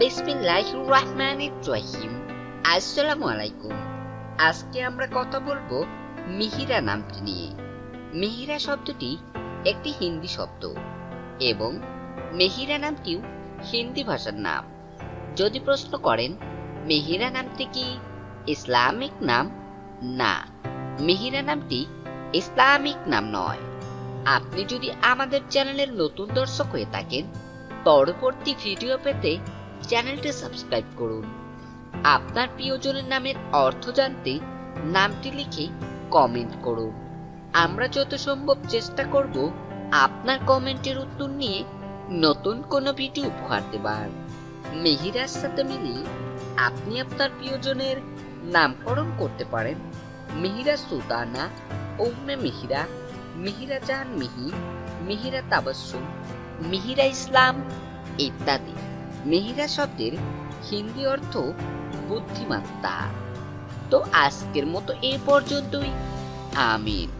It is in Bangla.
বিসমিল্লাহ রহমান রহিম। আসসালামু আলাইকুম আজকে আমরা কথা বলব মিহিরা নামটি নিয়ে। মিহিরা শব্দটি একটি হিন্দি শব্দ এবং মেহিরা নামটিও হিন্দি ভাষার নাম। যদি প্রশ্ন করেন, মেহিরা নামটি কি? ইসলামিক নাম? না, মেহিরা নামটি ইসলামিক নাম নয়। আপনি যদি আমাদের চ্যানেলের নতুন দর্শক হয়ে থাকেন, পরবর্তী ভিডিও পেতে চ্যানেলটি সাবস্ক্রাইব করুন। আপনার প্রিয়জনের নামের অর্থ জানতে নামটি লিখে কমেন্ট করুন। আমরা যত সম্ভব চেষ্টা করব আপনার কমেন্টের উত্তর নিয়ে নতুন কোনো ভিডিও উপহার দেবার। মেহিরার সাথে মিলিয়ে আপনি আপনার প্রিয়জনের নামকরণ করতে পারেন। মিহিরা সুলতানা উম্মে মিহিরা মিহিরা জাহান মিহি মিহিরা তাবাসসুম, মিহিরা ইসলাম ইত্যাদি। মিহিরা শব্দের হিন্দি অর্থ বুদ্ধিমত্তা। তো আজকের মতো এই পর্যন্তই। আমিন।